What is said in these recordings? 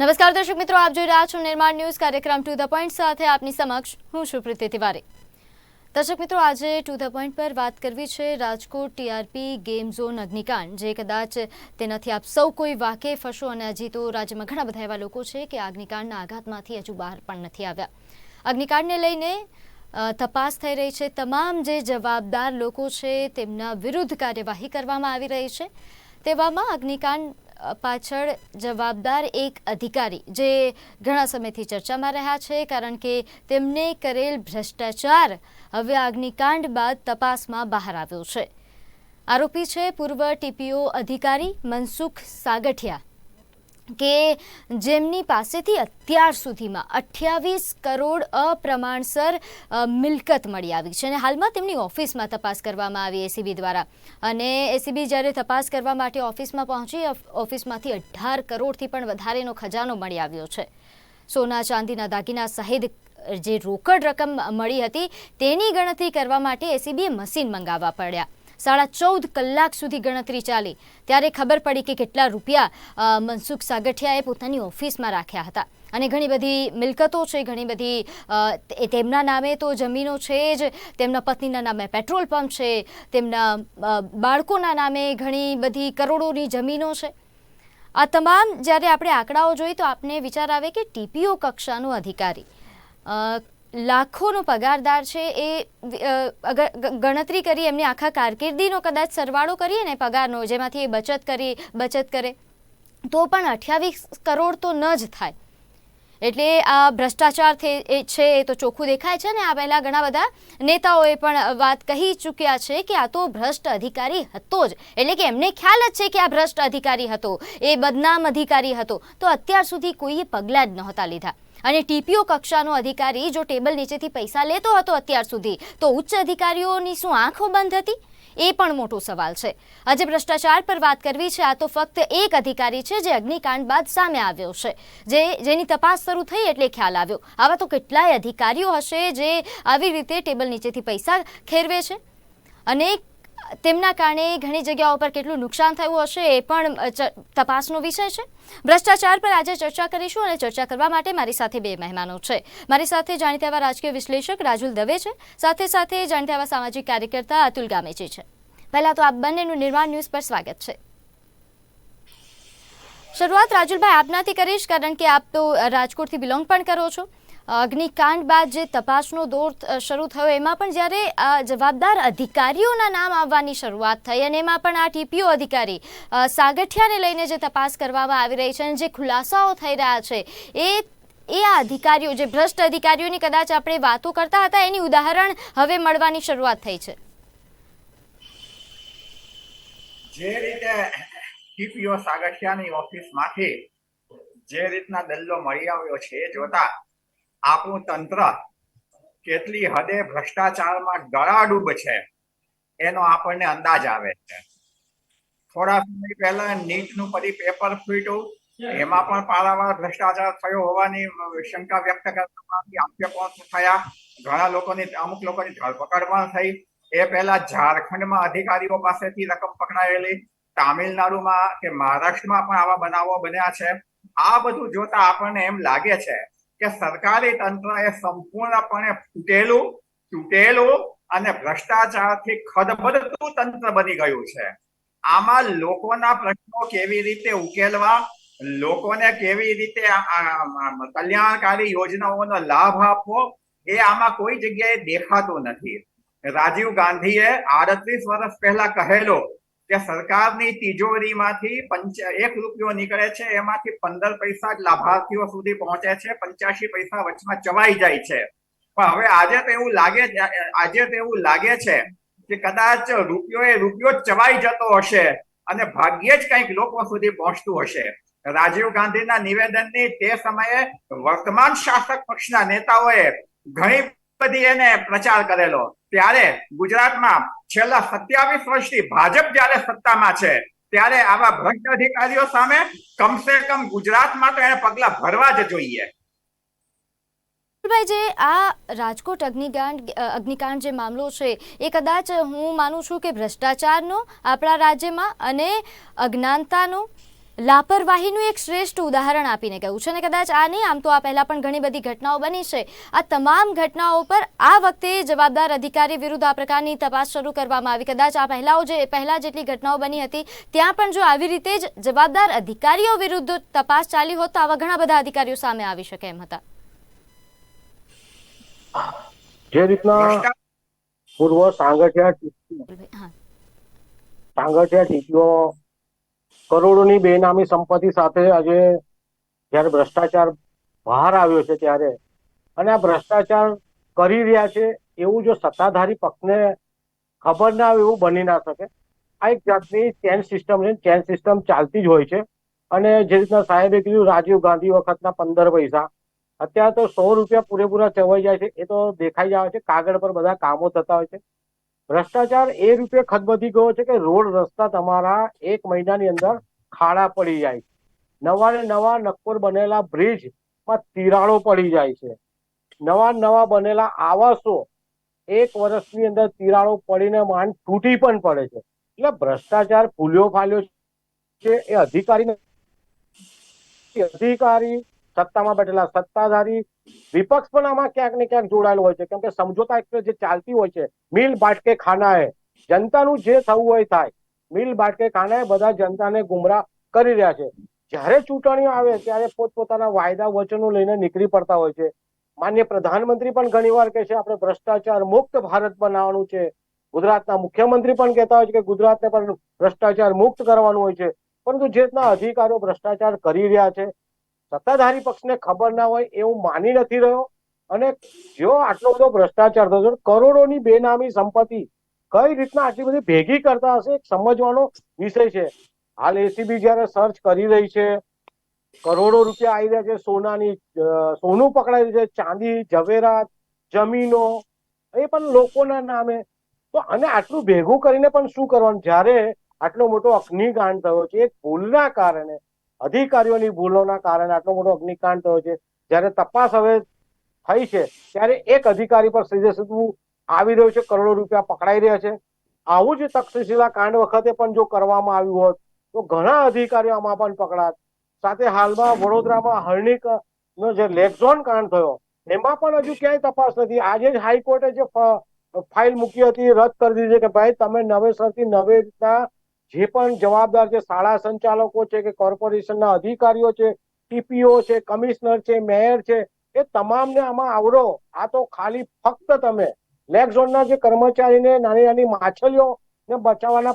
નમસ્કાર દર્શક મિત્રો, આપ જોઈ રહ્યા છો નિર્માણ ન્યૂઝ કાર્યક્રમ ટુ ધ પોઈન્ટ સાથે આપની સમક્ષ હું છું પ્રીતિ તિવારી. દર્શક મિત્રો, આજે ટુ ધ પોઈન્ટ પર વાત કરવી છે રાજકોટ ટીઆરપી ગેમ ઝોન અગ્નિકાંડ, જે કદાચ તેનાથી આપ સૌ કોઈ વાકેફ હશો અને હજી તો રાજ્યમાં ઘણા બધા એવા લોકો છે કે અગ્નિકાંડના આઘાતમાંથી હજુ બહાર પણ નથી આવ્યા. અગ્નિકાંડને લઈને તપાસ થઈ રહી છે. તમામ જે જવાબદાર લોકો છે તેમના વિરુદ્ધ કાર્યવાહી કરવામાં આવી રહી છે. તેવામાં અગ્નિકાંડ પાછળ જવાબદાર એક અધિકારી જે ઘણા સમયથી ચર્ચામાં રહ્યા છે, કારણ કે તેમને કરેલ ભ્રષ્ટાચાર હવે અગ્નિકાંડ બાદ તપાસમાં બહાર આવ્યો છે. આરોપી છે પૂર્વ ટીપીઓ અધિકારી મનસુખ સાગઠિયા. કે જેમની પાસેથી અત્યાર સુધીમાં અઠ્યાવીસ કરોડ અપ્રમાણસર મિલકત મળી આવી છે અને હાલમાં તેમની ઓફિસમાં તપાસ કરવામાં આવી એસીબી દ્વારા. અને એસીબી જ્યારે તપાસ કરવા માટે ઓફિસમાં પહોંચી ઓફિસમાંથી અઢાર કરોડથી પણ વધારેનો ખજાનો મળી આવ્યો છે. સોના, ચાંદીના, દાગીના સહિત જે રોકડ રકમ મળી હતી, તેની ગણતરી કરવા માટે એસીબીએ મશીન મંગાવવા પડ્યા. સાડા ચૌદ કલાક સુધી ગણતરી ચાલી. ત્યારે ખબર પડી કે કેટલા રૂપિયા મનસુખ સાગઠિયાએ પોતાની ઓફિસમાં રાખ્યા હતા. અને ઘણી બધી મિલકતો છે, ઘણી બધી તેમના નામે તો જમીનો છે જ, તેમના પત્નીના નામે પેટ્રોલ પંપ છે, તેમના બાળકોના નામે ઘણી બધી કરોડોની જમીનો છે. આ તમામ જ્યારે આપણે આંકડાઓ જોઈએ તો આપને વિચાર આવે કે ટીપીઓ કક્ષાનો અધિકારી લાખોનો પગારદાર છે એ ગણતરી કરી એમની આખા કારકિર્દીનો કદાચ સરવાળો કરીએ ને પગારનો, જેમાંથી એ બચત કરી, બચત કરે, તો પણ અઠ્યાવીસ કરોડ તો ન જ થાય. એટલે આ ભ્રષ્ટાચાર એ છે એ તો ચોખ્ખું દેખાય છે ને આ પહેલાં ઘણા બધા નેતાઓએ પણ વાત કહી ચૂક્યા છે કે આ તો ભ્રષ્ટ અધિકારી હતો જ. એટલે કે એમને ખ્યાલ જ છે કે આ ભ્રષ્ટ અધિકારી હતો, એ બદનામ અધિકારી હતો. તો અત્યાર સુધી કોઈએ પગલાં જ નહોતા લીધા. અને ટીપીઓ કક્ષાનો અધિકારી જો ટેબલ નીચેથી પૈસા લેતો હતો અત્યાર સુધી, તો ઉચ્ચ અધિકારીઓની શું આંખો બંધ હતી? એ પણ મોટો સવાલ છે. આજે ભ્રષ્ટાચાર પર વાત કરવી છે, આ તો ફક્ત એક અધિકારી છે જે અગ્નિકાંડ બાદ સામે આવ્યો છે. જે, જેની તપાસ શરૂ થઈ એટલે ખ્યાલ આવ્યો. આવા તો કેટલાય અધિકારીઓ હશે જે આવી રીતે ટેબલ નીચેથી પૈસા ખેરવે છે? અને તેમના કારણે ઘણી જગ્યાઓ પર કેટલું નુકસાન થયું હશે એ પણ તપાસનો વિષય છે. ભ્રષ્ટાચાર પર આજે ચર્ચા કરીશું અને ચર્ચા કરવા માટે મારી સાથે બે મહેમાનો છે. મારી સાથે જાણીતા એવા રાજકીય વિશ્લેષક રાજુલ દવે છે. સાથે સાથે જાણીતા એવા સામાજિક કાર્યકર્તા અતુલ ગામેજી છે. પહેલાં તો આપ બંનેનું નિર્માણ ન્યૂઝ પર સ્વાગત છે. શરૂઆત રાજુલભાઈ આપનાથી કરીશ, કારણ કે આપ તો રાજકોટથી બિલોંગ પણ કરો છો. અગ્નિકાંડ બાદ જે તપાસનો દોર શરૂ થયો, એમાં પણ જ્યારે જવાબદાર અધિકારીઓના નામ આવવાની શરૂઆત થઈ અને એમાં પણ આ ટીપીઓ અધિકારી સાગઠિયાને લઈને જે તપાસ કરવામાં આવી રહી છે અને જે ખુલાસાઓ થઈ રહ્યા છે, એ એ આ અધિકારીઓ, જે ભ્રષ્ટ અધિકારીઓની કદાચ આપણે વાતો કરતા હતા, એની ઉદાહરણ હવે મળવાની શરૂઆત થઈ છે. જે રીતે ટીપીઓ સાગઠિયાની ઓફિસમાંથી જે રીતના દલ્લો મળી આવ્યો છે જોતા આપણું તંત્ર કેટલી હદે ભ્રષ્ટાચારમાં ગળાડૂબ છે, એનો આપણને અંદાજ આવે છે. થોડા સમય પહેલા નીટનું પરી પેપર ફૂટ્યું, એમાં પણ પારાવાર ભ્રષ્ટાચાર થયો હોવાની શંકા વ્યક્ત કરવામાં થયા. ઘણા લોકોની, અમુક લોકોની ધરપકડ પણ થઈ. એ પહેલા ઝારખંડમાં અધિકારીઓ પાસેથી રકમ પકડાયેલી. તામિલનાડુમાં કે મહારાષ્ટ્રમાં પણ આવા બનાવો બન્યા છે. આ બધું જોતા આપણને એમ લાગે છે કે સરકારી તંત્ર એ સંપૂર્ણપણે ફૂટેલું તૂટેલું અને ભ્રષ્ટાચારથી ખદબદતું તંત્ર બની ગયું છે. આમાં લોકોના પ્રશ્નો કેવી રીતે ઉકેલવા, લોકોને કેવી રીતે કલ્યાણકારી યોજનાઓનો લાભ આપવો, એ આમાં કોઈ જગ્યાએ દેખાતું નથી. રાજીવ ગાંધીએ આડત્રીસ વર્ષ પહેલા કહેલો કે સરકારની તિજોરીમાંથી પંચ, એક રૂપિયો નીકળે છે, એમાંથી પંદર પૈસા લાભાર્થીઓ સુધી પહોંચે છે પંચ્યાસી પૈસા વચમાં ચવાઈ જાય છે. પણ હવે આજે તો એવું લાગે આજે તો એવું લાગે છે કે કદાચ રૂપિયો એ રૂપિયો ચવાઈ જતો હશે અને ભાગ્યે જ કંઈક લોકો સુધી પહોંચતું હશે. રાજીવ ગાંધીના નિવેદનની તે સમયે વર્તમાન શાસક પક્ષના નેતાઓએ ઘણી બધી એને પ્રચાર કરેલો. ત્યારે ગુજરાતમાં છેલ્લા સત્યાવીસ વર્ષથી ભાજપ જ્યારે સત્તામાં છે, ત્યારે આવા ભ્રષ્ટ અધિકારીઓ સામે કમસે કમ ગુજરાતમાં તો એને પગલા ભરવા જ જોઈએ. જે આ રાજકોટ અગ્નિકાંડ અગ્નિકાંડ જે મામલો છે, એ કદાચ હું માનું છું કે ભ્રષ્ટાચારનો આપણા રાજ્યમાં અને અજ્ઞાનતાનો લાપરવાહીનું એક શ્રેષ્ઠ ઉદાહરણ આપીને કહ્યું છે અને કદાચ આ નહીં આમ તો આ પહેલાં પણ ઘણી બધી ઘટનાઓ બની છે. આ તમામ ઘટનાઓ પર આ વખતે જવાબદાર અધિકારી વિરુદ્ધ આ પ્રકારની તપાસ શરૂ કરવામાં આવી. કદાચ આ પહેલાંઓ જે પહેલાં જેટલી ઘટનાઓ બની હતી ત્યાં પણ જો આવી રીતે જ જવાબદાર અધિકારીઓ વિરુદ્ધ તપાસ ચાલી હોત તો આવા ઘણા બધા અધિકારીઓ સામે આવી શકે એમ હતા. જે રીતના પૂર્વ સાંગઠિયા સાંગઠિયા ટીપીઓ કરોડોની બેનામી સંપત્તિ સાથે આજે જ્યારે ભ્રષ્ટાચાર બહાર આવ્યો છે ત્યારે, અને આ ભ્રષ્ટાચાર કરી રહ્યા છે એવું જો સત્તાધારી પક્ષને ખબર ના આવે એવું બની ના શકે. આ એક જાતની ચેન સિસ્ટમ છે, ચેન સિસ્ટમ ચાલતી જ હોય છે. અને જે રીતના સાહેબે કીધું, રાજીવ ગાંધી વખતના પંદર પૈસા. અત્યારે તો સો રૂપિયા પૂરેપૂરા ચવાઈ જાય છે, એ તો દેખાઈ જાય છે, કાગળ પર બધા કામો થતા હોય છે. ભ્રષ્ટાચાર એ રૂપે ખદબધી ગયો છે કે રોડ રસ્તા તમારા એક મહિનાની અંદર ખાડા પડી જાય નવા ને નવા નક્કોર બનેલા બ્રિજમાં તિરાડો પડી જાય છે. નવા નવા બનેલા આવાસો એક વર્ષની અંદર તિરાડો પડીને માંડ તૂટી પણ પડે છે. એટલે ભ્રષ્ટાચાર ફૂલ્યો ફાલ્યો છે એ અધિકારી. અધિકારી સત્તામાં બેઠેલા સત્તાધારી વિપક્ષ પણ આમાં ક્યાંક ને ક્યાંક જોડાયેલો હોય છે. કેમ કે સમજોતા એક્સપ્રેસ જે ચાલતી હોય છે, મિલ બાટકે ખાના હે જનતાનું જે થવું હોય થાય. મિલ બાટકે ખાના બધા જનતાને ગુમરાહ કરી રહ્યા છે. જ્યારે ચૂંટણીઓ આવે ત્યારે પોતપોતાના વાયદા વચનો લઈને નીકળી પડતા હોય છે. માન્ય પ્રધાનમંત્રી પણ ઘણીવાર કહે છે, આપણે ભ્રષ્ટાચાર મુક્ત ભારત બનાવવાનું છે. ગુજરાતના મુખ્યમંત્રી પણ કહેતા હોય છે કે, ગુજરાતને પણ ભ્રષ્ટાચાર મુક્ત કરવાનું હોય છે. પરંતુ જે રીતના અધિકારીઓ ભ્રષ્ટાચાર કરી રહ્યા છે સત્તાધારી પક્ષને ખબર ના હોય એવું માની નથી રહ્યો. અને જો આટલો બધો ભ્રષ્ટાચાર છે, કરોડોની બેનામી સંપત્તિ કઈ રીતના આટલી બધી ભેગી કરતા હશે સમજવાનો વિષય છે. હાલ એસીબી જયારે સર્ચ કરી રહી છે કરોડો રૂપિયા આવી રહ્યા છે સોનાની સોનું પકડાઈ રહ્યું છે ચાંદી ઝવેરાત જમીનો એ પણ લોકોના નામે. તો અને આટલું ભેગું કરીને પણ શું કરવાનું? જ્યારે આટલો મોટો અગ્નિકાંડ થયો છે એક ભૂલના કારણે અધિકારીઓની ભૂલોના કારણે આટલો મોટો અગ્નિકાંડ થયો છે. જ્યારે તપાસ હવે થઈ છે, ત્યારે એક અધિકારી પર સીધે સીધું આવી રહ્યું છે, કરોડો રૂપિયા પકડાઈ રહ્યા છે. આવું જ તક્ષશિલા કાંડ વખતે પણ જો કરવામાં આવ્યું હોત, તો ઘણા અધિકારીઓ આમાં પણ પકડાત. સાથે હાલમાં વડોદરામાં હરણીક નો જે લેકઝોન કાંડ થયો, એમાં પણ હજુ ક્યાંય તપાસ નથી. આજે જ હાઈકોર્ટે જે ફાઇલ મૂકી હતી, રદ કરી દીધી કે ભાઈ, તમે નવેસરથી નવે રીતના જે પણ જવાબદાર છે શાળા સંચાલકો છે કે કોર્પોરેશનના અધિકારીઓ છે, ટીપીઓ છે, કમિશનર છે, મેયર છે, એ તમામને આમાં આવરો. આ તો ખાલી ફક્ત તમે. લેગ ઝોનના જે કર્મચારીને નાની નાની માછલીઓ ને બચાવવાના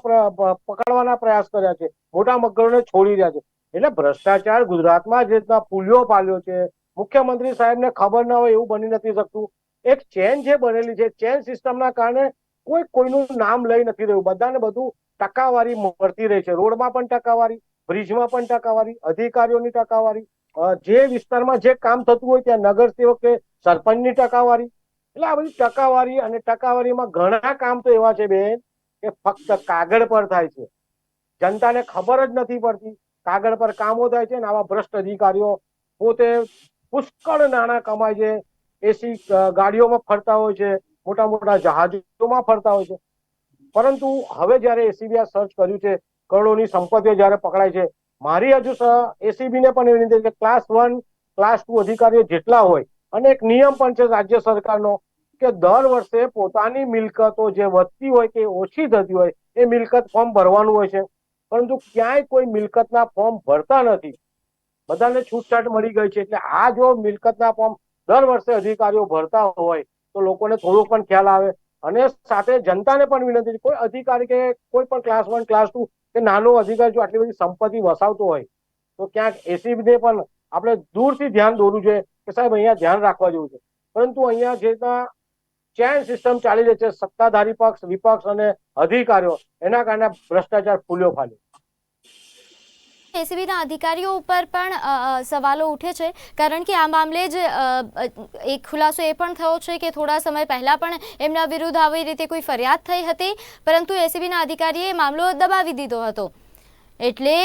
પકડવાના પ્રયાસ કર્યા છે. મોટા મગરોને છોડી રહ્યા છે. એટલે ભ્રષ્ટાચાર ગુજરાતમાં જે રીતના પુલિયો પાલ્યો છે. મુખ્યમંત્રી સાહેબને ખબર ના હોય એવું બની નથી શકતું. એક ચેન જે બનેલી છે, ચેન સિસ્ટમના કારણે કોઈ કોઈનું નામ લઈ નથી રહ્યું બધાને બધું ટકાવારી મળતી રહી છે. રોડમાં પણ ટકાવારી, બ્રિજમાં પણ ટકાવારી, અધિકારીઓની ટકાવારી જે વિસ્તારમાં જે કામ થતું હોય ત્યાં નગરસેવક કે સરપંચની ટકાવારી. એટલે આ બધી ટકાવારી અને ટકાવારીમાં ઘણા કામ તો એવા છે બેન કે ફક્ત કાગળ પર થાય છે. જનતાને ખબર જ નથી પડતી કાગળ પર કામો થાય છે ને આવા ભ્રષ્ટ અધિકારીઓ પોતે પુષ્કળ નાણાં કમાય છે. એસી ગાડીઓમાં ફરતા હોય છે. મોટા મોટા જહાજોમાં ફરતા હોય છે. પરંતુ હવે જ્યારે એસીબી આ સર્ચ કર્યું છે કરોડોની સંપત્તિઓ જ્યારે પકડાય છે, મારી હજુ એસીબી ને પણ એવી રીતે કે ક્લાસ વન ક્લાસ ટુ અધિકારીઓ જેટલા હોય, અને એક નિયમ પણ છે રાજ્ય સરકારનો, કે દર વર્ષે પોતાની મિલકતો જે વધતી હોય કે ઓછી થતી હોય, એ મિલકત ફોર્મ ભરવાનું હોય છે. પરંતુ ક્યાંય કોઈ મિલકતના ફોર્મ ભરતા નથી. બધાને છૂટછાટ મળી ગઈ છે. એટલે આ જો મિલકતના ફોર્મ દર વર્ષે અધિકારીઓ ભરતા હોય તો લોકોને થોડો પણ ખ્યાલ આવે. અને સાથે જનતાને પણ વિનંતી કોઈ અધિકારી કે કોઈ પણ ક્લાસ વન ક્લાસ ટુ કે નાનો અધિકારી જો આટલી બધી સંપત્તિ વસાવતો હોય, તો ક્યાંક એસીબીને પણ આપણે દૂરથી ધ્યાન દોરવું જોઈએ કે સાહેબ અહીંયા ધ્યાન રાખવા જેવું છે. પરંતુ અહીંયા જે રીતના ચેન સિસ્ટમ ચાલી રહી છે, સત્તાધારી પક્ષ, વિપક્ષ અને અધિકારીઓ, એના કારણે ભ્રષ્ટાચાર ફૂલ્યો ફાલ્યો. એસીબીના અધિકારીઓ ઉપર પણ સવાલો ઉઠે છે. કારણ કે આ મામલે જ એક ખુલાસો એ પણ થયો છે કે થોડા સમય પહેલા પણ એમના વિરુદ્ધ આવી રીતે કોઈ ફરિયાદ થઈ હતી, પરંતુ એસીબીના અધિકારીએ મામલો દબાવી દીધો હતો. એટલે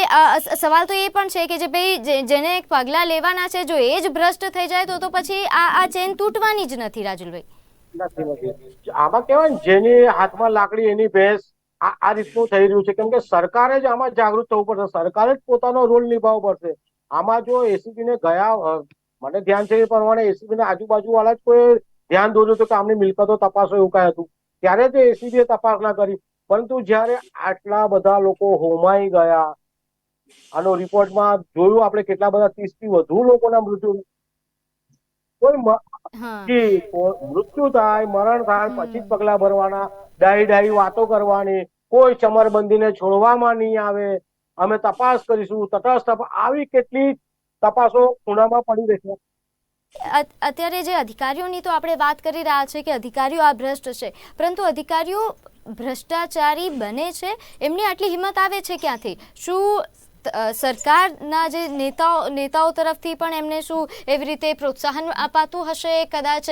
સવાલ તો એ પણ છે કે જે ભાઈ જેને પગલાં લેવાના છે, જો એ જ ભ્રષ્ટ થઈ જાય, તો તો પછી આ આ ચેન તૂટવાની જ નથી, રાજુલભાઈ. આમાં કેવાય જેની હાથમાં લાકડી, એની ભેંસ આ રીતનું થઈ રહ્યું છે. કેમ કે સરકારે જ આમાં જાગૃત થવું પડશે. સરકારે જ પોતાનો રોલ નિભાવવો પડશે. આમાં જો એસીબી ને ગયા મને ધ્યાન છે એ પ્રમાણે એસીબી ને આજુબાજુ વાળા જ કોઈ ધ્યાન દોર્યું હતું કે આમની મિલકતો તપાસો એવું કઈ હતું. ત્યારે તો એસીબી તપાસ ના કરી. પરંતુ જ્યારે આટલા બધા લોકો હોમાઈ ગયા, આનો રિપોર્ટમાં જોયું આપણે કેટલા બધા ત્રીસથી વધુ લોકોના મૃત્યુ કોઈ મૃત્યુ થાય મરણ થાય પછી પગલા ભરવાના ડાહી ડાહી વાતો કરવાની કોઈ ચમરબંધીને છોડવામાં નહીં આવે. અમે તપાસ કરીશું તટસ્થ આવી કેટલી તપાસો ખૂણામાં પડી રહેશે. અત્યારે જે અધિકારીઓની તો આપણે વાત કરી રહ્યા છે કે અધિકારીઓ આ ભ્રષ્ટ છે પરંતુ અધિકારીઓ ભ્રષ્ટાચારી બને છે? એમની આટલી હિંમત આવે છે ક્યાંથી? શું સરકારના જે નેતાઓ નેતાઓ તરફથી પણ એમને શું એવી રીતે પ્રોત્સાહન અપાતું હશે? કદાચ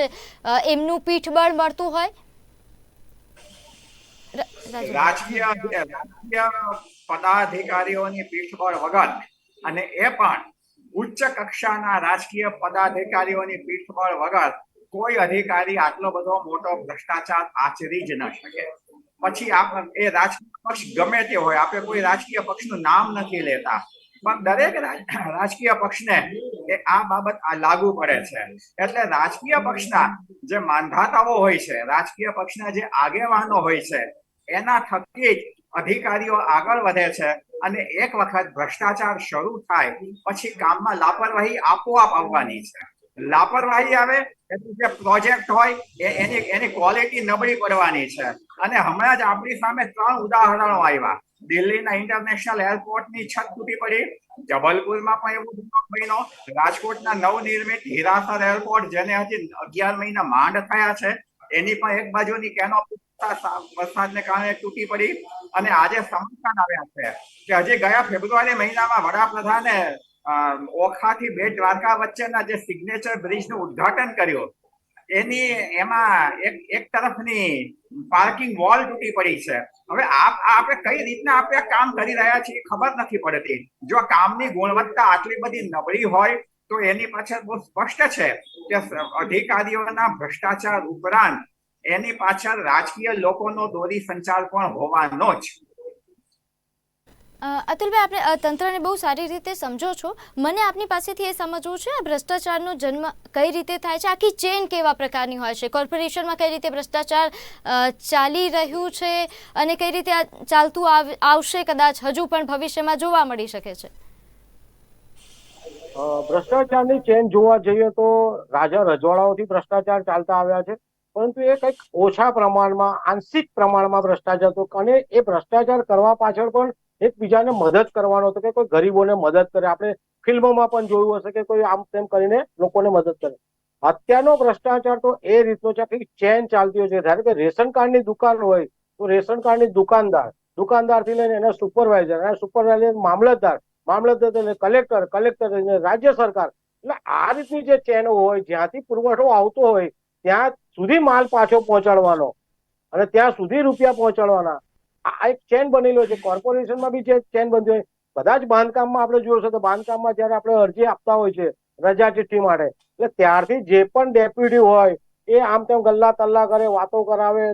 એમનું પીઠબળ મળતું હોય? રાજકીય રાજકીય પદાધિકારીઓની પીઠબળ વગર અને એ પણ ઉચ્ચ કક્ષાના રાજકીય પદાધિકારીઓની પીઠબળ વગર કોઈ અધિકારી આટલો બધો મોટો ભ્રષ્ટાચાર આચરી જ ન શકે. પછી આપ એ રાજકીય પક્ષ ગમે તે હોય આપણે કોઈ રાજકીય પક્ષનું નામ નથી લેતા. પણ દરેક રાજકીય પક્ષને આ બાબત લાગુ પડે છે. એટલે રાજકીય પક્ષના જે માંધાતાઓ હોય છે, રાજકીય પક્ષના જે આગેવાનો હોય છે, એના થકી જ અધિકારીઓ આગળ વધે છે અને એક વખત ભ્રષ્ટાચાર શરૂ થાય, પછી કામમાં લાપરવાહી આપોઆપ આવવાની છે. લાપરવાહી આવે એટલે જે પ્રોજેક્ટ હોય એની એની ક્વોલિટી નબળી પડવાની છે. અને હમણાં જ આપણી સામે ત્રણ ઉદાહરણો આવ્યા. દિલ્હીના ઇન્ટરનેશનલ એરપોર્ટની છત તૂટી પડી. જબલપુરમાં પણ એવું બનાવ બન્યો. રાજકોટના નવનિર્મિત હીરાસર એરપોર્ટ જેને હજી અગિયાર મહિના માંડ થયા છે, એની પણ એક બાજુની કેનોપી વરસાદને કારણે તૂટી પડી. અને આજે સમાચાર આવ્યા છે, કે હજી ગયા ફેબ્રુઆરી મહિનામાં વડાપ્રધાને ઓખાથી બે દ્વારકા વચ્ચેના જે સિગ્નેચર બ્રિજનું ઉદ્ઘાટન કર્યું, એની, એમાં એક એક તરફની પાર્કિંગ વોલ તૂટી પડી છે. હવે આપણે કઈ રીતના આપણે કામ કરી રહ્યા છીએ ખબર નથી પડતી. જો કામની ગુણવત્તા આટલી બધી નબળી હોય, તો એની પાછળ બહુ સ્પષ્ટ છે કે અધિકારીઓના ભ્રષ્ટાચાર ઉપરાંત એની પાછળ રાજકીય લોકોનો દોરી સંચાર પણ હોવાનો જ. અતુલભાઈ, આપણે તંત્રને બહુ સારી રીતે સમજો છો. મને આપની પાસેથી એ સમજવું છે, આ ભ્રષ્ટાચારનો જન્મ કઈ રીતે થાય છે? આખી ચેન કેવા પ્રકારની હોય છે? કોર્પોરેશનમાં કઈ રીતે ભ્રષ્ટાચાર ચાલી રહ્યું છે અને કઈ રીતે ચાલતું આવ- આવશે કદાચ? હજુ પણ ભવિષ્યમાં જોવા મળી શકે છે. ભ્રષ્ટાચારની ચેન જોવા જઈએ તો રાજા રજવાડાઓથી ભ્રષ્ટાચાર ચાલતા આવ્યા છે. પરંતુ એ કંઈક ઓછા પ્રમાણમાં, આંશિક પ્રમાણમાં ભ્રષ્ટાચાર હતો અને એ ભ્રષ્ટાચાર કરવા પાછળ પણ એકબીજાને મદદ કરવાનો હતો કે કોઈ ગરીબોને મદદ કરે. આપણે ફિલ્મોમાં પણ જોયું હશે કે કોઈ આમ તેમ કરીને લોકોને મદદ કરે. અત્યારનો ભ્રષ્ટાચાર તો એ રીતનો છે કે ચેન ચાલતી હોય છે. ધારો કે રેશન કાર્ડની દુકાન હોય, તો રેશન કાર્ડની દુકાનદાર, દુકાનદારથી લઈને એના સુપરવાઇઝર અને સુપરવાઇઝર મામલતદાર મામલતદાર લઈને કલેક્ટર કલેક્ટર રાજ્ય સરકાર. એટલે આ રીતની જે ચેનો હોય, જ્યાંથી પુરવઠો આવતો હોય, ત્યાં સુધી માલ પાછો પહોંચાડવાનો. અને ત્યાં સુધી રૂપિયા પહોંચાડવાના. આ એક ચેન બનેલો છે. કોર્પોરેશનમાં બી જે ચેન બનતી હોય બધા જ બાંધકામમાં આપણે જોયું તો બાંધકામમાં જ્યારે આપણે અરજી આપતા હોય છે રજા ચિઠ્ઠી માટે, એટલે ત્યારથી જે પણ ડેપ્યુટી હોય, એ આમ તેમ ગલ્લા તલ્લા કરે, વાતો કરાવે,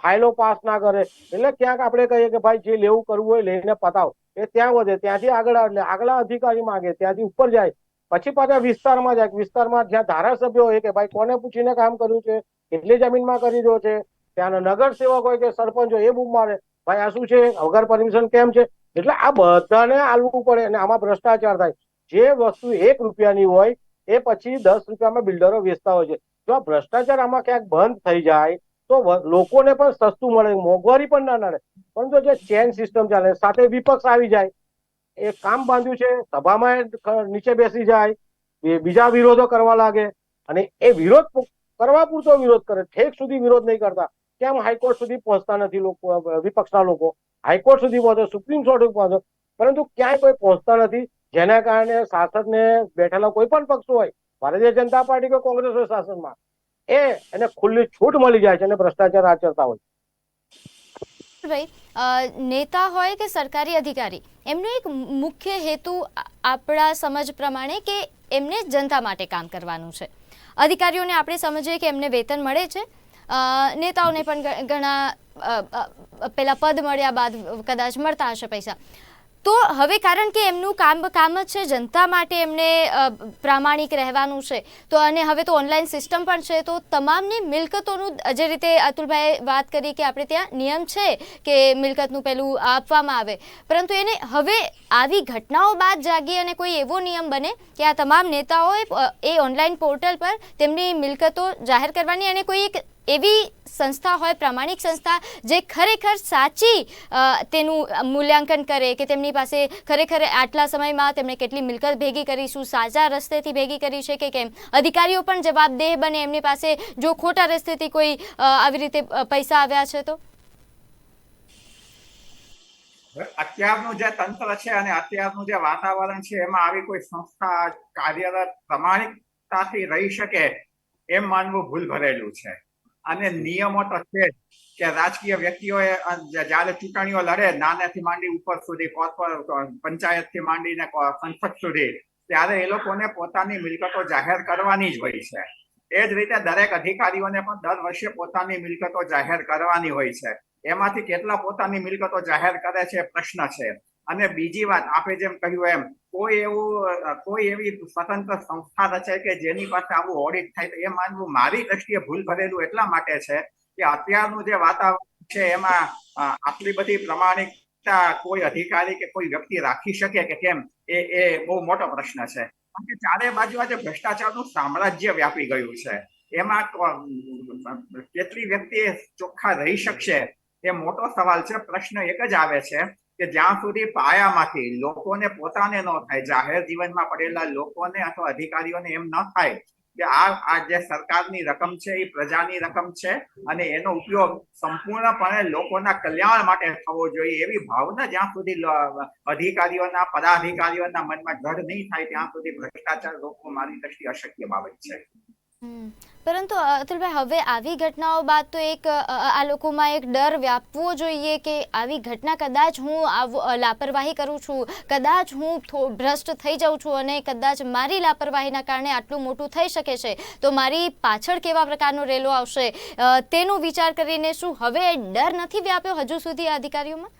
ફાઇલો પાસ ના કરે, એટલે ક્યાંક આપણે કહીએ કે ભાઈ જે લેવું કરવું હોય લઈને પતાવ. એ ત્યાં વધે, ત્યાંથી આગળ એટલે આગલા અધિકારી માંગે, ત્યાંથી ઉપર જાય. પછી પાછા વિસ્તારમાં જાય. વિસ્તારમાં જ્યાં ધારાસભ્યો હોય કે ભાઈ કોને પૂછીને કામ કર્યું છે, કેટલી જમીનમાં કરી રહ્યો છે, ત્યાંના નગર સેવક હોય કે સરપંચ હોય, એ બૂમ મારે. ભાઈ, આ શું છે? વગર પરમિશન કેમ છે? એટલે આ બધાને આલવું પડે અને આમાં ભ્રષ્ટાચાર થાય. જે વસ્તુ એક રૂપિયાની હોય, એ પછી દસ રૂપિયામાં બિલ્ડરો વેચતા હોય છે. જો આ ભ્રષ્ટાચાર આમાં ક્યાંક બંધ થઈ જાય, તો લોકોને પણ સસ્તું મળે. મોંઘવારી પણ ના નડે. પરંતુ જે ચેન સિસ્ટમ ચાલે, સાથે વિપક્ષ આવી જાય, એ કામ બાંધ્યું છે, સભામાં નીચે બેસી જાય બીજા વિરોધો કરવા લાગે. અને એ વિરોધ કરવા પૂરતો વિરોધ કરે. ઠેક સુધી વિરોધ નહીં કરતા. કેમ હાઈકોર્ટ સુધી પહોંચતા નથી લોકો વિપક્ષના લોકો? હાઈકોર્ટ સુધી પહોંચો સુપ્રીમ કોર્ટ સુધી પહોંચો. પરંતુ ક્યાંય કોઈ પહોંચતા નથી. જેના કારણે શાસકને બેઠેલા કોઈ પણ પક્ષ હોય, ભારતીય જનતા પાર્ટી કે કોંગ્રેસ હોય શાસનમાં, એ એને ખુલ્લી છૂટ મળી જાય છે અને ભ્રષ્ટાચાર આચરતા હોય ભાઈ નેતા હોય કે સરકારી અધિકારી, એમનો એક મુખ્ય હેતુ આપણા સમજ પ્રમાણે કે એમને જનતા માટે કામ કરવાનું છે. અધિકારીઓને આપણે સમજીએ કે એમને વેતન મળે છે નેતાઓને પણ ઘણા પેલા પદ મળ્યા બાદ કદાચ મળતા હશે પૈસા. તો હવે કારણ કે એમનું કામ કામ જ છે, જનતા માટે એમને પ્રામાણિક રહેવાનું છે, તો અને હવે તો ઓનલાઈન સિસ્ટમ પણ છે, તો તમામની મિલકતોનું જે રીતે અતુલભાઈ વાત કરી કે આપણે ત્યાં નિયમ છે કે મિલકતનું પેલું આપવામાં આવે, પરંતુ એને હવે આવી ઘટનાઓ બાદ જાગી અને કોઈ એવો નિયમ બને કે આ તમામ નેતાઓએ એ ઓનલાઈન પોર્ટલ પર તેમની મિલકતો જાહેર કરવાની અને કોઈ એક એવી સંસ્થા હોય, પ્રામાણિક સંસ્થા, જે ખરેખર સાચી તેનું મૂલ્યાંકન કરે કે તેમની પાસે ખરેખર આટલા સમયમાં તેમણે કેટલી મિલકત ભેગી કરી, શું સાચા રસ્તેથી ભેગી કરી છે કે કેમ? અધિકારીઓ પણ જવાબદેહ બને એમની પાસે જો ખોટા રસ્તેથી કોઈ આવી રીતે પૈસા આવ્યા છે તો? અત્યારનું જે તંત્ર છે અને અત્યારનું જે વાતાવરણ છે, એમાં આવી કોઈ સંસ્થા, કાર્યરત પ્રમાણિકતાથી રહી શકે, એમ માનવું ભૂલ ભરેલું છે. અને નિયમો તો છે કે રાજકીય વ્યક્તિઓએ જ્યારે ચૂંટણીઓ લડે, નાનેથી માંડી ઉપર સુધી પંચાયતથી માંડીને સંસદ સુધી, ત્યારે એ લોકોને પોતાની મિલકતો જાહેર કરવાની જ હોય છે. એ જ રીતે દરેક અધિકારીઓને પણ દર વર્ષે પોતાની મિલકતો જાહેર કરવાની હોય છે. એમાંથી કેટલા પોતાની મિલકતો જાહેર કરે છે પ્રશ્ન છે. અને બીજી વાત, આપે જેમ કહ્યું એમ, કોઈ એવું કોઈ એવી સ્વતંત્ર સંસ્થા રચે કે જેની પાસે આવું ઓડિટ થાય એ માનવું મારી દ્રષ્ટિએ ભૂલ ભરેલું એટલા માટે છે કે અત્યારનું જે વાતાવરણ છે એમાં આટલી બધી પ્રમાણિકતા કોઈ અધિકારી કે કોઈ વ્યક્તિ રાખી શકે કે કેમ, એ એ બહુ મોટો પ્રશ્ન છે. કારણ કે ચારે બાજુ આજે ભ્રષ્ટાચારનું સામ્રાજ્ય વ્યાપી ગયું છે. એમાં કેટલી વ્યક્તિ ચોખ્ખા રહી શકશે, એ મોટો સવાલ છે. પ્રશ્ન એક જ આવે છે કે જ્યાં સુધી પાયામાંથી લોકોને પોતાને ન થાય, જાહેર જીવનમાં પડેલા લોકોને અથવા અધિકારીઓને એમ ન થાય કે આ આ જે સરકારની રકમ છે, એ પ્રજાની રકમ છે અને એનો ઉપયોગ સંપૂર્ણપણે લોકોના કલ્યાણ માટે થવો જોઈએ એવી ભાવના જ્યાં સુધી અધિકારીઓના, પદાધિકારીઓના મનમાં ઘર નહીં થાય, ત્યાં સુધી ભ્રષ્ટાચાર રોકવો મારી દ્રષ્ટિ અશક્ય બાબત છે. પરંતુ અતુલભાઈ, હવે આવી ઘટનાઓ બાદ તો એક આ લોકોમાં એક ડર વ્યાપવો જોઈએ કે આવી ઘટના કદાચ હું લાપરવાહી કરું છું, કદાચ હું ભ્રષ્ટ થઈ જાઉં છું અને કદાચ મારી લાપરવાહીના કારણે આટલું મોટું થઈ શકે છે, તો મારી પાછળ કેવા પ્રકારનો રેલો આવશે? તેનો વિચાર કરીને શું હવે ડર નથી વ્યાપ્યો હજુ સુધી અધિકારીઓમાં?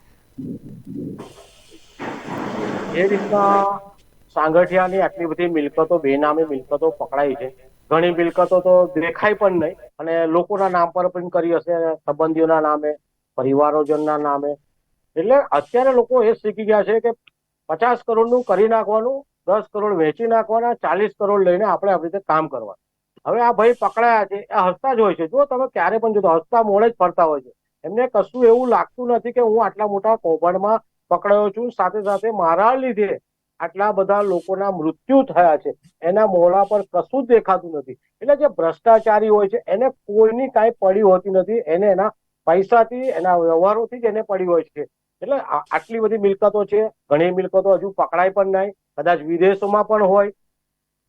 સાંગઠિયાની આટલી બધી મિલકતો, બેનામી મિલકતો પકડાઈ છે. ઘણી મિલકતો તો દેખાય પણ નહીં. અને લોકોના નામ પર પણ કરી હશે, સંબંધીઓના નામે, પરિવારોજનના નામે. એટલે અત્યારે લોકો એ શીખી ગયા છે કે પચાસ કરોડનું કરી નાખવાનું, દસ કરોડ વેચી નાખવાના, ચાલીસ કરોડ લઈને આપણે આપણી રીતે કામ કરવાનું. હવે આ ભાઈ પકડાયા છે, એ હસતા જ હોય છે. જો તમે ક્યારે પણ જોતો, હસતા મોડે જ ફરતા હોય છે. એમને કશું એવું લાગતું નથી કે હું આટલા મોટા કૌભાંડમાં પકડાયો છું, સાથે સાથે મારા લીધે આટલા બધા લોકોના મૃત્યુ થયા છે. એના મોઢા પર કશું જ દેખાતું નથી. એટલે જે ભ્રષ્ટાચારી હોય છે, એને કોઈની કાંઈ પડી હોતી નથી. એને એના પૈસાથી, એના વ્યવહારોથી જ એને પડી હોય છે. એટલે આટલી બધી મિલકતો છે. ઘણી મિલકતો હજુ પકડાય પણ નહીં. કદાચ વિદેશોમાં પણ હોય.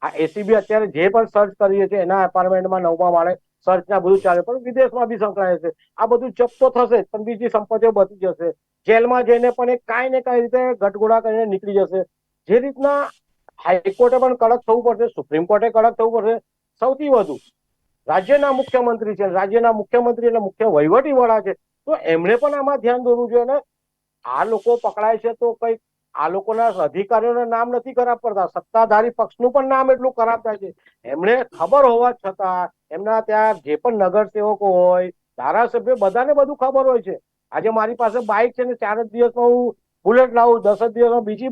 આ એસીબી અત્યારે જે પણ સર્ચ કરીએ છીએ, એના એપાર્ટમેન્ટમાં નવમા માળે સર્ચ ના બધું ચાલે. પણ વિદેશમાં બી સંકળાય છે. આ બધું જપ્તો થશે પણ બીજી સંપત્તિઓ બચી જશે. જેલમાં જઈને પણ એ કાંઈ ને કાંઈ રીતે ગટગોળા કરીને નીકળી જશે. જે રીતના હાઈકોર્ટે પણ કડક થવું પડશે, સુપ્રીમ કોર્ટે કડક થવું પડશે. સૌથી વધુ રાજ્યના મુખ્યમંત્રી છે, રાજ્યના મુખ્યમંત્રી એટલે મુખ્ય વહીવટી વડા છે, તો એમણે પણ આમાં ધ્યાન દોરવું જોઈએ. ને આ લોકો પકડાય છે તો કઈ આ લોકોના અધિકારીઓના નામ નથી ખરાબ કરતા સત્તાધારી પક્ષનું પણ નામ એટલું ખરાબ થાય છે. એમણે ખબર હોવા છતાં એમના ત્યાં જે પણ નગરસેવકો હોય, ધારાસભ્ય બધાને બધું ખબર હોય છે. આજે મારી પાસે બાઇક છે ને ચાર જ દિવસમાં હું બુલેટ લાવું, દસ દિવસમાં બીજી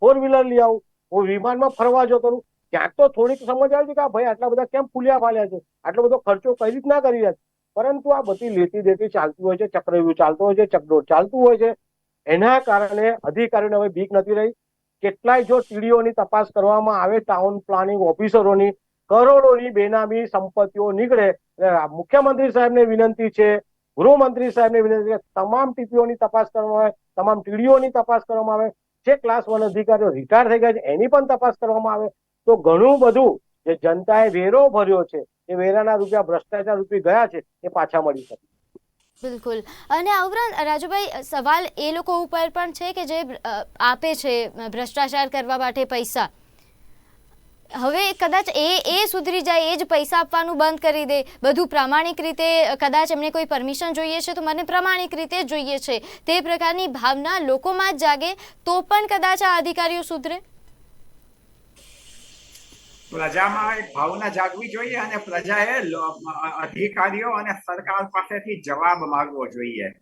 ફોર વ્હીલર લઈ આવું. હું વિમાનમાં ફરવા જતો રહું. ક્યાંક તો થોડીક સમજ આવે છે કે ભાઈ આટલા બધા કેમ ફૂલ્યા ફાલ્યા છે? આટલો બધો ખર્ચો કઈ રીતના કરી રહ્યા છે? પરંતુ આ બધી લેતી દેતી ચાલતી હોય છે ચક્રવ્યૂહ ચાલતો હોય છે, ચકડોળ ચાલતું હોય છે. એના કારણે અધિકારીઓને હવે બીક નથી રહી. કેટલાય જો ટીડીઓની તપાસ કરવામાં આવે ટાઉન પ્લાનિંગ ઓફિસરોની કરોડોની બેનામી સંપત્તિઓ નીકળે. મુખ્યમંત્રી સાહેબને વિનંતી છે ગૃહમંત્રી સાહેબને વિનંતી તમામ ટીપીઓની તપાસ કરવામાં આવે, તમામ ટીડીઓની તપાસ કરવામાં આવે, જે ક્લાસ વન અધિકારીઓ રિટાયર થઈ ગયા છે, એની પણ તપાસ કરવામાં આવે. તો ઘણું બધું જે જનતાએ વેરો ભર્યો છે, એ વેરાના રૂપિયા, ભ્રષ્ટાચાર રૂપી ગયા છે, એ પાછા મળી શકે. બિલકુલ. અને આ ઉપરાંત, રાજુભાઈ, સવાલ એ લોકો ઉપર પણ છે કે જે આપે છે, ભ્રષ્ટાચાર કરવા માટે પૈસા. હવે કદાચ એ એ સુધરી જાય, એ જ પૈસા આપવાનું બંધ કરી દે. બધું પ્રામાણિક રીતે, કદાચ એમને કોઈ પરમિશન જોઈએ છે તો મને પ્રામાણિક રીતે જોઈએ છે. તે પ્રકારની ભાવના લોકોમાં જ જાગે, તો પણ કદાચ આ અધિકારીઓ સુધરે. પ્રજામાં એક ભાવના જાગવી જોઈએ અને પ્રજાએ અધિકારીઓ અને સરકાર પાસેથી જવાબ માંગવો જોઈએ.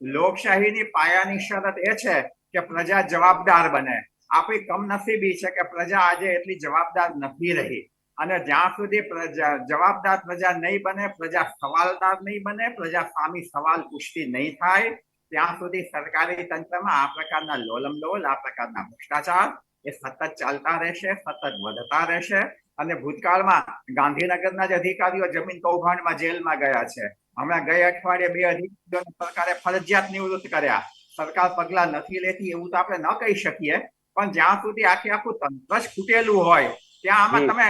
લોકશાહીની પાયાની શરત એ છે કે પ્રજા જવાબદાર બને. આપણી કમનસીબી છે કે પ્રજા આજે એટલી જવાબદાર નથી રહી. અને જ્યાં સુધી પ્રજા, જવાબદાર પ્રજા નહીં બને, પ્રજા સવાલદાર નહીં બને, પ્રજા સામી સવાલ પૂછતી નહીં થાય, ત્યાં સુધી સરકારી તંત્રમાં આ પ્રકારના લોલમલોલ આ પ્રકારના ભ્રષ્ટાચાર, એ સતત ચાલતા રહેશે, સતત વધતા રહેશે. અને ભૂતકાળમાં ગાંધીનગરના જ અધિકારીઓ જમીન કૌભાંડમાં જેલમાં ગયા છે. હમણાં ગયા અઠવાડિયે બે અધિકારીઓને સરકારે ફરજિયાત નિવૃત્ત કર્યા. સરકાર પગલા નથી લેતી એવું તો આપણે ન કહી શકીએ. પણ જ્યાં સુધી આખે આખું તંત્ર જ ખૂટેલું હોય ત્યાં આમાં તમે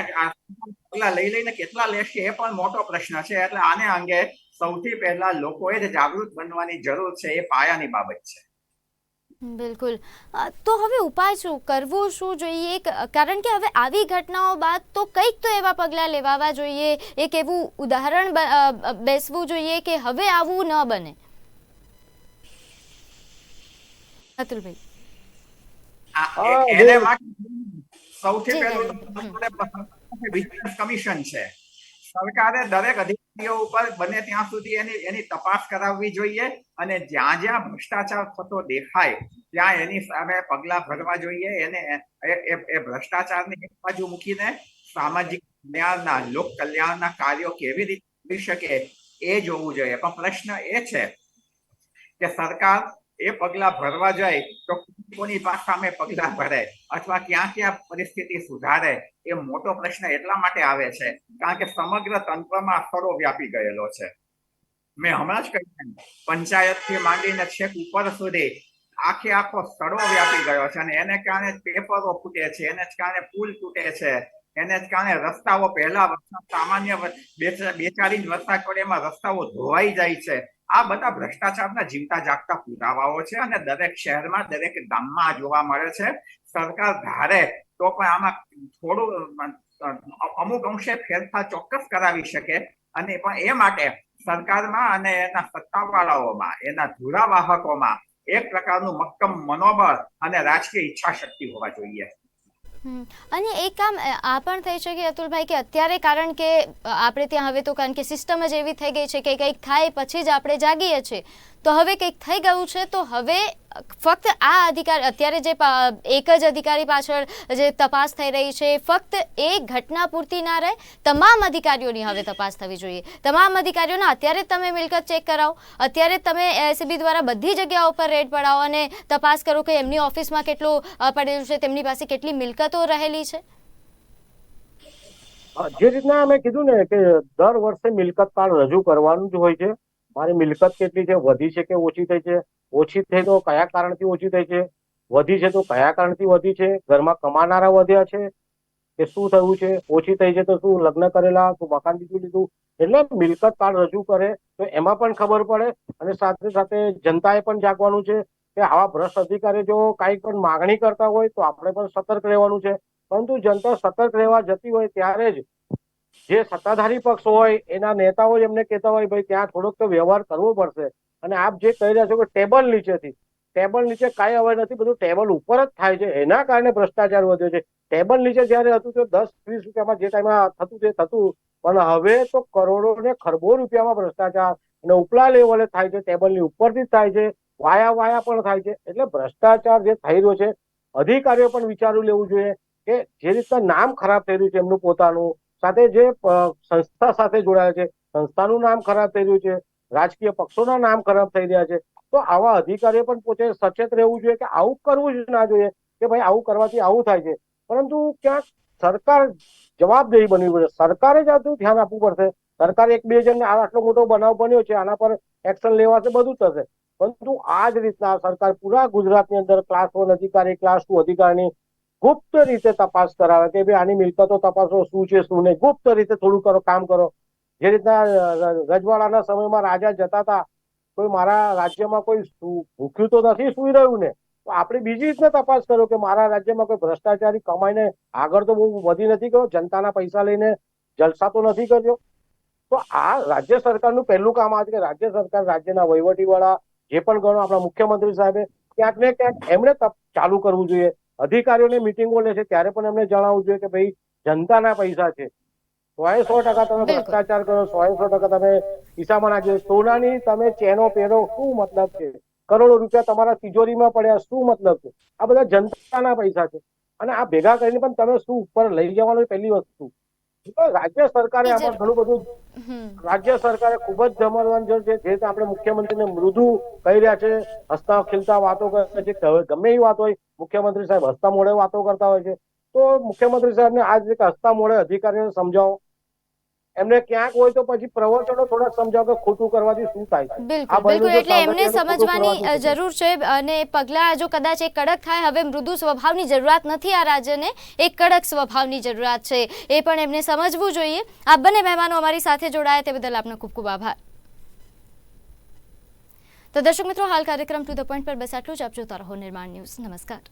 પગલા લઈ લઈને કેટલા લેશે એ પણ મોટો પ્રશ્ન છે. એટલે આને અંગે સૌથી પહેલા લોકોએ જ જાગૃત બનવાની જરૂર છે એ પાયાની બાબત છે. બિલકુલ. તો હવે ઉપાય શું? કરવું શું જોઈએ? કારણ કે હવે આવી ઘટનાઓ બાદ તો કંઈક તો એવા પગલાં લેવાવા જોઈએ. એક એવું ઉદાહરણ બેસવું જોઈએ કે હવે આવું ન બને. અતુલભાઈ એને સૌથી પહેલું કમિશન છે. સરકારે દરેક અધિકારીઓ ઉપર બને ત્યાં સુધી એની એની તપાસ કરાવવી જોઈએ અને જ્યાં જ્યાં ભ્રષ્ટાચાર થતો દેખાય ત્યાં એની સામે પગલા ભરવા જોઈએ. એને એ ભ્રષ્ટાચારને એક બાજુ મૂકીને સામાજિક કલ્યાણના લોક કલ્યાણના કાર્યો કેવી રીતે કરી શકે એ જોવું જોઈએ. પણ પ્રશ્ન એ છે કે સરકાર એ પગલા ભરવા જાય તો કોની સામે પગલા ભરે અથવા ક્યાં ક્યાં પરિસ્થિતિ સુધારે એ મોટો પ્રશ્ન એટલા માટે આવે છે કારણ કે સમગ્ર તંત્રમાં સ્થળો વ્યાપી ગયેલો છે. મેં હમણાં જ કહ્યું પંચાયતથી માંડીને છેક ઉપર સુધી આખે આખો સ્થળો વ્યાપી ગયો છે અને એને કારણે પેપરો ફૂટે છે, એને જ કારણે પુલ તૂટે છે, એને જ કારણે રસ્તાઓ પહેલા સામાન્ય વ- બે ચાર- બે ચાર વરસાદ પડે એમાં રસ્તાઓ ધોવાઈ જાય છે. આ બધા ભ્રષ્ટાચારના જીવતા જાગતા પુરાવાઓ છે અને દરેક શહેરમાં, દરેક ગામમાં જોવા મળે છે સરકાર ધારે તો પણ આમાં થોડું, અમુક અંશે ફેરફાર ચોક્કસ કરાવી શકે અને પણ એ માટે સરકારમાં અને એના સત્તાવાળાઓમાં, એના ધુરાવાહકોમાં એક પ્રકારનું મક્કમ મનોબળ અને રાજકીય ઈચ્છા શક્તિ હોવા જોઈએ. અને એક કામ આ પણ થઈ શકે અતુલભાઈ કે અત્યારે કારણ કે આપણે ત્યાં હવે તો કારણ કે સિસ્ટમ જ એવી થઈ ગઈ છે કે કંઈક થાય પછી જ આપણે જાગીએ છીએ. તો હવે કંઈક થઈ ગયું છે, તો હવે ફક્ત આ અધિકાર, અત્યારે જે એક જ અધિકારી પાછળ જે તપાસ થઈ રહી છે, ફક્ત એ ઘટના પૂરતી ના રહે, તમામ અધિકારીઓની હવે તપાસ થવી જોઈએ. તમામ અધિકારીઓના અત્યારે તમે મિલકત ચેક કરાવો, અત્યારે તમે એસીબી દ્વારા બધી જગ્યાઓ પર રેડ પડાવો અને તપાસ કરો કે એમની ઓફિસમાં કેટલું પડેલું છે, તેમની પાસે કેટલી મિલકતો રહેલી છે? જે રીતના અમે કીધું ને કે દર વર્ષે મિલકત કાર્ડ રજૂ કરવાનું જ હોય છે. મારી મિલકત કેટલી છે? વધી છે કે ઓછી થઈ છે? ઓછી થઈ તો કયા કારણથી ઓછી થઈ છે? વધી છે તો કયા કારણથી વધી છે? ઘરમાં કમાનારા વધ્યા છે કે શું થયું છે? ઓછી થઈ છે તો શું? લગ્ન કરેલા? શું મકાન બીજું લીધું? એટલે મિલકત કાર્ડ રજૂ કરે તો એમાં પણ ખબર પડે અને સાથે સાથે જનતાએ પણ જાગવાનું છે કે આવા ભ્રષ્ટ અધિકારી જો કાંઈ પણ માગણી કરતા હોય તો આપણે પણ સતર્ક રહેવાનું છે. પરંતુ જનતા સતર્ક રહેવા જતી હોય ત્યારે જ જે સત્તાધારી પક્ષ હોય, એના નેતાઓ એમને કહેતા હોય, ભાઈ, ત્યાં થોડોક તો વ્યવહાર કરવો પડશે. અને આપ જે કહી રહ્યા છો કે ટેબલ નીચેથી, ટેબલ નીચે કાંઈ હવે નથી, બધું ટેબલ ઉપર જ થાય છે. એના કારણે ભ્રષ્ટાચાર વધ્યો છે. ટેબલ નીચે જ્યારે હતું તો દસ, વીસ રૂપિયામાં જે ટાઈમમાં થતું તે થતું. પણ હવે તો કરોડો ને ખરબો રૂપિયામાં ભ્રષ્ટાચાર અને ઉપલા લેવલે થાય છે. ટેબલની ઉપરથી જ થાય છે. વાયા વાયા પણ થાય છે. એટલે ભ્રષ્ટાચાર જે થઈ રહ્યો છે, અધિકારીઓ પણ વિચારું લેવું જોઈએ કે જે રીતના નામ ખરાબ થઈ રહ્યું છે એમનું પોતાનું સાથે જે સંસ્થા સાથે જોડાયા છે. સંસ્થાનું નામ ખરાબ થઈ રહ્યું છે. રાજકીય પક્ષોના નામ ખરાબ થઈ રહ્યા છે. તો આવા અધિકારીઓ પણ પોતે સચેત રહેવું જોઈએ કે આવું કરવું જ ના જોઈએ કે ભાઈ આવું કરવાથી આવું થાય છે. પરંતુ ક્યાંક સરકાર જવાબદેહી બનવી પડશે સરકારે જ આટલું ધ્યાન આપવું પડશે. સરકાર એક બે જણને આટલો મોટો બનાવ બન્યો છે, આના પર એક્શન લેવાશે બધું થશે. પરંતુ આ જ રીતના સરકાર પૂરા ગુજરાતની અંદર ક્લાસ વન અધિકારી ક્લાસ ટુ અધિકારીની ગુપ્ત રીતે તપાસ કરાવે કે ભાઈ આની મિલકતો તપાસો, શું છે, શું નહીં. ગુપ્ત રીતે થોડું કરો, કામ કરો. જે રીતના રજવાડાના સમયમાં રાજા જતા હતા કોઈ મારા રાજ્યમાં કોઈ ભૂખ્યું તો નથી, સુઈ રહ્યું ને. તો આપણે બીજી રીતે તપાસ કરો કે મારા રાજ્યમાં કોઈ ભ્રષ્ટાચારી કમાઈને આગળ તો બહુ વધી નથી ગયો, જનતાના પૈસા લઈને જલસા તો નથી કર્યો. તો આ રાજ્ય સરકારનું પહેલું કામ આ છે કે રાજ્ય સરકાર રાજ્યના વહીવટીવાળા, જે પણ ગણો આપણા મુખ્યમંત્રી સાહેબે, ક્યાંક ને ક્યાંક એમણે ચાલુ કરવું જોઈએ. અધિકારીઓને મિટિંગો લે છે ત્યારે પણ એમને જણાવવું જોઈએ કે ભાઈ જનતાના પૈસા છે. સોએ સો ટકા તમે ભ્રષ્ટાચાર કરો સોએ સો ટકા તમે ખિસ્સામાં નાખી સોનાની તમે ચેનો પહેરો શું મતલબ છે? કરોડો રૂપિયા તમારા તિજોરીમાં પડ્યા શું મતલબ છે? આ બધા જનતાના પૈસા છે. અને આ ભેગા કરીને પણ તમે શું ઉપર લઈ જવાનું પહેલી વસ્તુ. રાજ્ય સરકારે આમાં ઘણું બધું રાજ્ય સરકારે ખૂબ જ જરૂર છે. જે આપણે મુખ્યમંત્રીને મૃદુ કહી રહ્યા છે હસતા ખીલતા વાતો કરે છે હવે ગમે એ વાત હોય મુખ્યમંત્રી સાહેબ હસતા મોડે વાતો કરતા હોય છે. તો મુખ્યમંત્રી સાહેબને આ રીતે હસતા મોડે અધિકારીઓને સમજાવો. એમને ક્યાંક હોય તો પછી પ્રવચનો થોડા સમજાવો કે ખોટું કરવાથી શું થાય છે? બિલકુલ બિલકુલ એટલે એમને સમજવાની જરૂર છે અને પગલાં જો કદાચ એ કડક થાય હવે મૃદુ સ્વભાવની જરૂરિયાત નથી આ રાજ્યને એક કડક સ્વભાવની જરૂરિયાત છે. એ પણ એમને સમજવું જોઈએ. આ બંને મહેમાનો અમારી સાથે જોડાયા તે બદલ આપનો ખૂબ ખૂબ આભાર. તો દર્શક મિત્રો હાલ કાર્યક્રમ ટુ ધ પોઈન્ટ પર બસ આટલું જ. આપ જોતા રહો નિર્માણ ન્યૂઝ. નમસ્કાર.